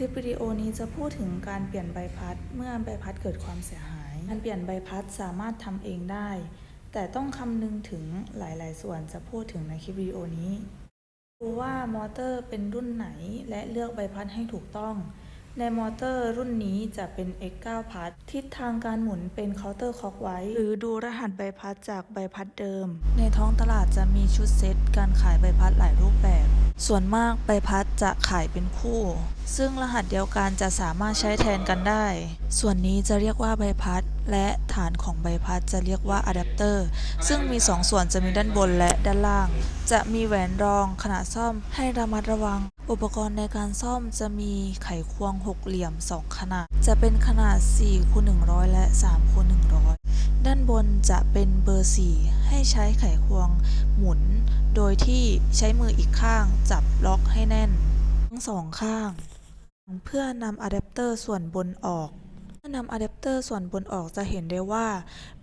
คลิปวิดีโอนี้จะพูดถึงการเปลี่ยนใบพัดเมื่อใบพัดเกิดความเสียหาย การเปลี่ยนใบพัดสามารถทำเองได้ แต่ต้องคำนึงถึงหลาย ๆ ส่วนจะพูดถึงในคลิปวิดีโอนี้ดูว่ามอเตอร์เป็นรุ่นไหนและเลือกใบพัดให้ถูกต้อง ในมอเตอร์รุ่นนี้จะเป็น X9 พัด ทิศทางการหมุนเป็นเคาน์เตอร์คอกไว้ หรือดูรหัสใบพัดจากใบพัดเดิม ในท้องตลาดจะมีชุดเซตการขายใบพัดหลายรูปแบบ ส่วนมากใบพัดจะขายเป็นคู่ ซึ่งรหัสเดียวกันจะสามารถใช้แทนกันได้ ส่วนนี้จะเรียกว่าใบพัด และฐานของใบพัดจะเรียกว่าอะแดปเตอร์ซึ่งมี2ส่วนจะมีด้านบนและด้านล่าง จะมีแหวนรองขณะซ่อมให้ระมัดระวัง อุปกรณ์ในการซ่อมจะมีไขควงหกเหลี่ยม 2 ขนาด จะเป็นขนาด4คูณ100 และ3คูณ100 ด้านบนจะเป็นเบอร์ 4 ให้ใช้ไขควงหมุน โดยที่ใช้มืออีกข้างจับล็อกให้แน่น ทั้งสองข้าง เพื่อนำอะแดปเตอร์ส่วนบนออก เมื่อนำอะแดปเตอร์ส่วนบนออกจะเห็นได้ว่า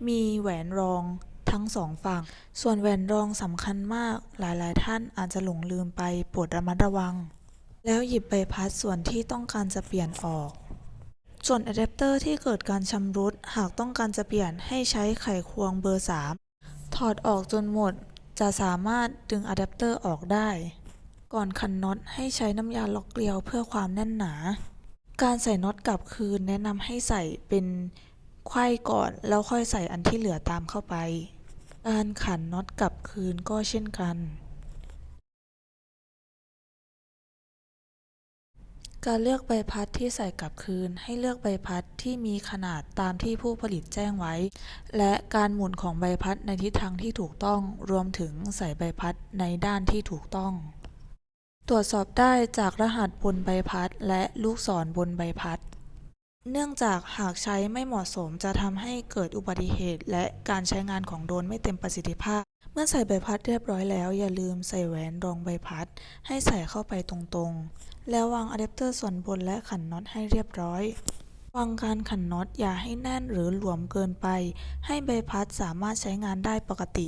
มีแหวนรองทั้งสองฝั่ง ส่วนแหวนรองสำคัญมากหลายๆ ท่านอาจจะหลงลืมไปโปรดระมัดระวัง แล้วหยิบใบพัดส่วนที่ต้องการจะเปลี่ยนออกส่วนอะแดปเตอร์ที่เกิดการชำรุดหากต้องการจะเปลี่ยนให้ใช้ไขควงเบอร์ 3 ถอดออกจนหมด จะสามารถดึงอะแดปเตอร์ออกได้ ก่อนขันน็อตให้ใช้น้ำยาล็อกเกลียวเพื่อความแน่นหนา การใส่น็อตกลับคืนแนะนำให้ใส่เป็นไขว้ก่อนแล้วค่อยใส่อันที่เหลือตามเข้าไป การขันน็อตกลับคืนก็เช่นกัน การเลือกใบพัดที่ใส่กลับคืน ให้เลือกใบพัดที่มีขนาดตามที่ผู้ผลิตแจ้งไว้ และการหมุนของใบพัดในทิศทางที่ถูกต้อง รวมถึงใส่ใบพัดในด้านที่ถูกต้อง ตรวจสอบได้จากรหัสบนใบพัด และลูกศรบนใบพัด เนื่องจากหากใช้ไม่เหมาะสมจะทำให้เกิดอุบัติเหตุ และการใช้งานของโดรนไม่เต็มประสิทธิภาพ เมื่อใส่ใบพัดเรียบร้อยแล้วอย่าลืมใส่แหวนรองใบพัด ให้ใส่เข้าไปตรงๆ แล้ววางอะแดปเตอร์ส่วนบนและขันน็อตให้เรียบร้อยวางการขันน็อตอย่าให้แน่นหรือหลวมเกินไป ให้ใบพัดสามารถใช้งานได้ปกติ